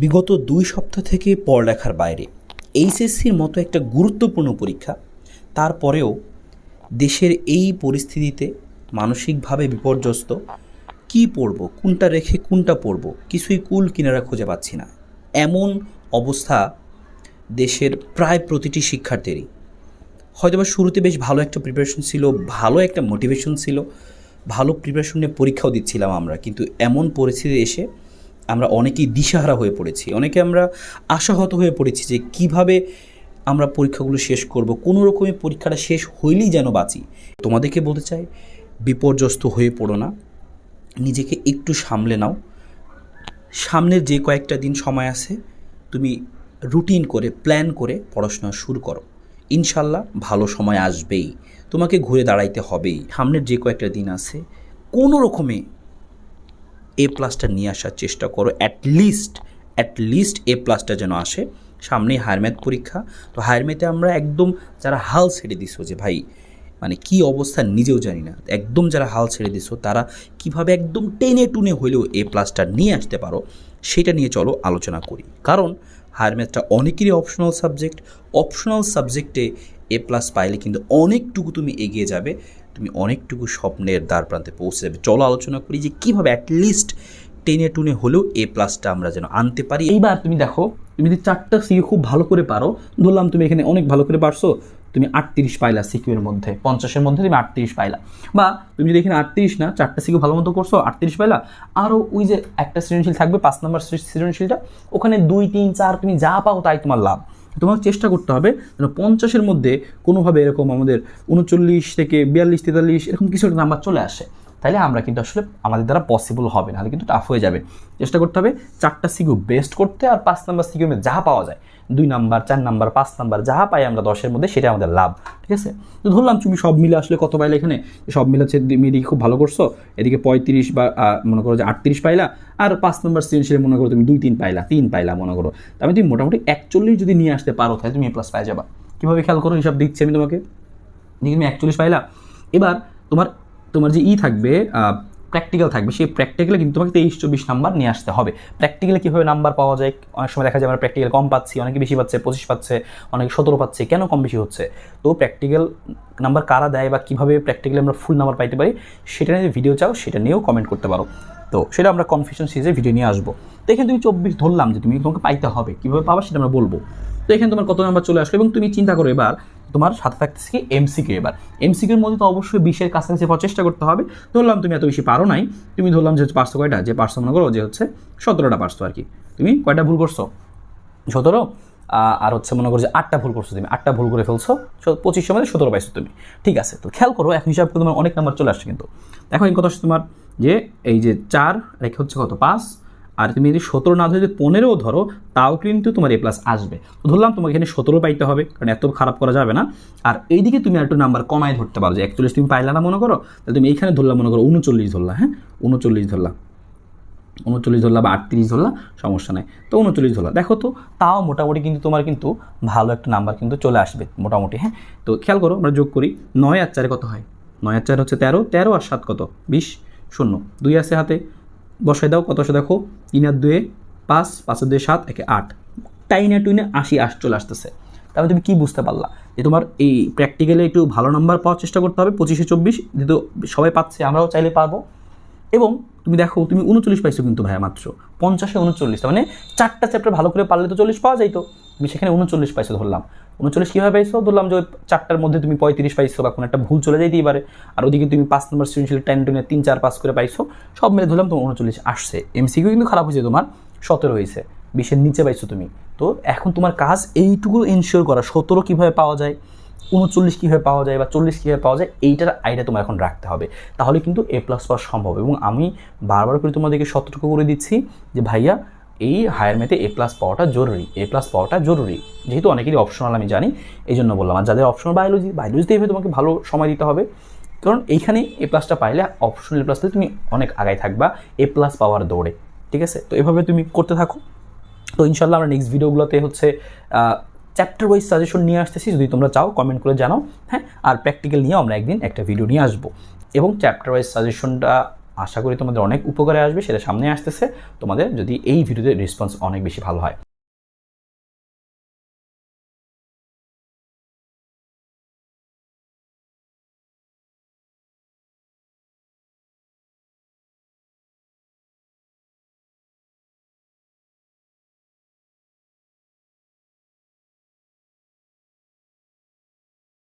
বিগত দুই সপ্তাহ থেকে পড়ালেখার বাইরে। এইচএসসির মতো একটা গুরুত্বপূর্ণ পরীক্ষা, তারপরেও দেশের এই পরিস্থিতিতে মানসিকভাবে বিপর্যস্ত, কি পড়ব, কোনটা রেখে কোনটা পড়ব, কিছুই কুল কিনারা খুঁজে পাচ্ছি না। এমন অবস্থা দেশের প্রায় প্রতিটি শিক্ষার্থীরই। হয়তোবা শুরুতে বেশ ভালো একটা প্রিপারেশন ছিল, ভালো একটা মোটিভেশন ছিল, ভালো প্রিপারেশন নিয়ে পরীক্ষাও দিচ্ছিলাম আমরা, কিন্তু এমন পরিস্থিতি এসে আমরা অনেকেই দিশাহারা হয়ে পড়েছি। অনেকে আমরা আশাহত হয়ে পড়েছি যে কীভাবে আমরা পরীক্ষাগুলো শেষ করব, কোনো রকমের পরীক্ষাটা শেষ হইলেই যেন বাঁচি। তোমাদেরকে বলতে চাই, বিপর্যস্ত হয়ে পড়ো না। নিজেকে একটু সামলে নাও। সামনের যে কয়েকটা দিন সময় আছে, তুমি রুটিন করে, প্ল্যান করে পড়াশোনা শুরু করো। ইনশাল্লাহ ভালো সময় আসবেই। তোমাকে ঘুরে দাঁড়াইতে হবেই। সামনের যে কয়েকটা দিন আছে, কোনো রকমে এ প্লাসটা নিয়ে আসার চেষ্টা করো। অ্যাটলিস্ট অ্যাটলিস্ট এ প্লাসটা যেন আসে। সামনেই হায়ার পরীক্ষা। তো হায়ার আমরা একদম যারা হাল ছেড়ে দিছো যে ভাই মানে কি অবস্থা নিজেও জানি না। একদম যারা হাল ছেড়ে দিছো, তারা কীভাবে একদম টেনে টুনে হলেও এ প্লাসটা নিয়ে আসতে পারো, সেটা নিয়ে চলো আলোচনা করি। কারণ হায়ার অনেকেরই অপশনাল সাবজেক্ট অপশনাল সাবজেক্টে এ প্লাস পাইলে কিন্তু অনেকটুকু তুমি এগিয়ে যাবে। তুমি অনেকটুকু স্বপ্নের দ্বার প্রান্তে পৌঁছে যাবে। চলো আলোচনা করি যে কীভাবে অ্যাটলিস্ট টেনে টুনে হলেও এ প্লাসটা আমরা যেন আনতে পারি। এইবার তুমি দেখো, তুমি যদি চারটা সিকিউ খুব ভালো করে পারো, ধরলাম তুমি এখানে অনেক ভালো করে পারছ, তুমি আটত্রিশ পাইলা সিকিউর মধ্যে, পঞ্চাশের মধ্যে তুমি আটত্রিশ পাইলা। বা তুমি যদি এখানে আটত্রিশ না, চারটা সিকিউ ভালো মতো করছ, আটত্রিশ পাইলা আরও ওই যে একটা সৃজনশীল থাকবে, পাঁচ নম্বর সৃজনশীলটা, ওখানে দুই, তিন, চার তুমি যা পাও তাই তোমার লাভ। তোমাকে চেষ্টা করতে হবে যেন পঞ্চাশের মধ্যে কোনোভাবে এরকম আমাদের উনচল্লিশ থেকে বিয়াল্লিশ, তেতাল্লিশ, এরকম কিছু একটা নাম্বার চলে আসে। তাইলে আমরা কিন্তু আসলে আমাদের দ্বারা পসিবল হবে নাহলে কিন্তু টাফ হয়ে যাবে। চেষ্টা করতে হবে চারটা সিকিউ বেস্ট করতে আর পাঁচ নাম্বার সিকিউ যা পাওয়া যায়। দুই নাম্বার, চার নাম্বার, পাঁচ নাম্বার যাহা পাই আমরা দশের মধ্যে সেটা আমাদের লাভ, ঠিক আছে? তো ধরলাম তুমি সব মিলে আসলে কত পাইলে এখানে? সব মিলে হচ্ছে এদিকে খুব ভালো করছ? এদিকে পঁয়ত্রিশ বা মনে করো যে আটত্রিশ পাইলা আর পাঁচ নাম্বার সৃজনশীলে মনে করো তুমি দুই তিন পাইলা তিন পাইলা মনে করো। তার মানে তুমি মোটামুটি একচল্লিশ যদি নিয়ে আসতে পারো, তাহলে তুমি এ প্লাস পাই যাবা। কীভাবে খেয়াল করো, হিসাব দিচ্ছি আমি তোমাকে। যে তুমি একচল্লিশ পাইলা। এবার তোমার তোমার যে ই থাকবে প্র্যাকটিক্যাল থাকবে, সেই প্র্যাকটিক্যালে কিন্তু তোমাকে তেইশ, চব্বিশ নাম্বার নিয়ে আসতে হবে। প্র্যাকটিক্যালে কীভাবে নাম্বার পাওয়া যায়? অনেক সময় দেখা যায় আমরা প্র্যাকটিক্যাল কম পাচ্ছি, অনেকে বেশি পাচ্ছে, পঁচিশ পাচ্ছে, অনেকে সতেরো পাচ্ছে, কেন কম বেশি হচ্ছে? তো প্র্যাকটিক্যাল নাম্বার কারা দেয় বা কীভাবে প্র্যাকটিক্যালি আমরা ফুল নাম্বার পাইতে পারি, সেটা নিয়ে ভিডিও চাও, সেটা নিয়েও কমেন্ট করতে পারো। তো সেটা আমরা কনফিউশন সিরিজে ভিডিও নিয়ে আসব। তো এখানে তুমি চব্বিশ ধরলাম যে তুমি তোমাকে পাইতে হবে। কীভাবে পাবা সেটা আমরা বলব। তো এখানে তোমার কত নাম্বার চলে আসলো এবং তুমি চিন্তা করো এবার তোমার সাথে থাকতেছে কি এমসিকিউ এবার। এমসিকিউর মধ্যে তো অবশ্যই বিশের কাছাকাছি পাওয়ার চেষ্টা করতে হবে। ধরলাম তুমি এত বেশি পারো নাই, তুমি ধরলাম যে পারছ কয়টা? যে পারছ মনে করো যে হচ্ছে সতেরোটা পারছ আর কি। তুমি কয়টা ভুল করছ? সতেরো? আর হচ্ছে মনে করো যে আটটা ভুল করছ তুমি। আটটা ভুল করে ফেলছো। পঁচিশশো মধ্যে সতেরো পাইছো তুমি। ঠিক আছে, তো খেয়াল করো, এখন হিসাব করে তোমার অনেক নাম্বার চলে আসছে কিন্তু। দেখো এই কথা তোমার যে এই যে চার রেখে হচ্ছে কত? পাঁচ। আর তুমি যদি সতেরো না ধরে যদি পনেরোও ধরো, তাও কিন্তু তোমার এ প্লাস আসবে। তো ধরলাম তোমাকে এখানে সতেরো পাইতে হবে, কারণ এত খারাপ করা যাবে না। আর এইদিকে তুমি একটু নাম্বার কমায় ধরতে পারো, যে একচল্লিশ তুমি পাইলা না মনে করো, তাহলে তুমি এইখানে ধরলাম মনে করো উনচল্লিশ ধরলা হ্যাঁ? উনচল্লিশ ধরলা। উনচল্লিশ ধরলা বা আটত্রিশ ধরলা, সমস্যা নাই। তো উনচল্লিশ ধরলা। দেখো তো, তাও মোটামুটি কিন্তু তোমার কিন্তু ভালো একটা নাম্বার কিন্তু চলে আসবে, মোটামুটি হ্যাঁ? তো খেয়াল করো, আমরা যোগ করি, নয় আর চারে কত হয়? নয় আর চার হচ্ছে তেরো তেরো আর সাত কত? বিশ, শূন্য। দুই আছে হাতে বসাই দাও, কত আসে দেখো? তিন আর দুয়ে পাঁচ পাঁচ দুয়ে সাত, একে আট। টাইনে টুইনে আশি আশ চলে আসতেছে। তাহলে তুমি কি বুঝতে পারলা? যে তোমার এই প্র্যাকটিক্যালে একটু ভালো নাম্বার পাওয়ার চেষ্টা করতে হবে, পঁচিশে চব্বিশ, যেহেতু সবাই পাচ্ছে, আমরাও চাইলে পারব। এবং তুমি দেখো, তুমি উনচল্লিশ পাইছো কিন্তু ভাইয়া মাত্র। পঞ্চাশে উনচল্লিশ তার মানে চারটা চ্যাপ্টার ভালো করে পারলে তো চল্লিশ পাওয়া যাইতো। তুমি সেখানে উনচল্লিশ পাইছো ধরলাম। উনচল্লিশ কীভাবে পাইছো? ধরলাম যে চারটার মধ্যে তুমি পঁয়ত্রিশ পাইছো বা কোনো একটা ভুল চলে যাইতেই পারে। আর ওদিকে তুমি পাঁচ নম্বর সৃজনশীল টেন টেনে তিন, চার পাস করে পাইছো। সব মিলে ধরলাম তোমার উনচল্লিশ আসছে। এমসিকিউ কিন্তু খারাপ হয়েছে তোমার, সতেরো হয়েছে। বিশের নিচে পাইছো তুমি। তো এখন তোমার কাজ এইটুকু এনশিওর করা। সতেরো কীভাবে পাওয়া যায়? উনচল্লিশ কীভাবে পাওয়া যায় বা চল্লিশ কীভাবে পাওয়া যায়, এইটার আইডিয়া তোমার এখন রাখতে হবে। তাহলে কিন্তু এ প্লাস পাওয়া সম্ভব এবং আমি বারবার করে তোমাদেরকে সতর্ক করে দিচ্ছি যে ভাইয়া, এই হায়ার ম্যাথে এ প্লাস পাওয়াটা জরুরি এ প্লাস পাওয়াটা জরুরি। যেহেতু অনেকেরই অপশনাল আমি জানি এই জন্য বললাম। আর যাদের অপশনাল বায়োলজি বায়োলজিতে এভাবে তোমাকে ভালো সময় দিতে হবে। কারণ এইখানে এ প্লাসটা পাইলে অপশনাল এ প্লাসতে তুমি অনেক আগায় থাকবা এ প্লাস পাওয়ার দৌড়ে। ঠিক আছে? তো এভাবে তুমি করতে থাকো। তো ইনশাল্লাহ আমরা নেক্সট ভিডিওগুলোতে হচ্ছে চ্যাপ্টার ওয়াইজ সাজেশন নিয়ে আসতেছি, যদি তোমরা চাও কমেন্ট করে জানাও হ্যাঁ? আর প্র্যাকটিক্যাল নিয়ে আমরা একদিন একটা ভিডিও নিয়ে আসব। এবং চ্যাপ্টার ওয়াইজ সাজেশনটা আশা করি তোমাদের অনেক উপকারে আসবে, সেটা সামনে আসতেছে। তোমাদের যদি এই ভিডিওতে রেসপন্স অনেক বেশি ভালো হয়।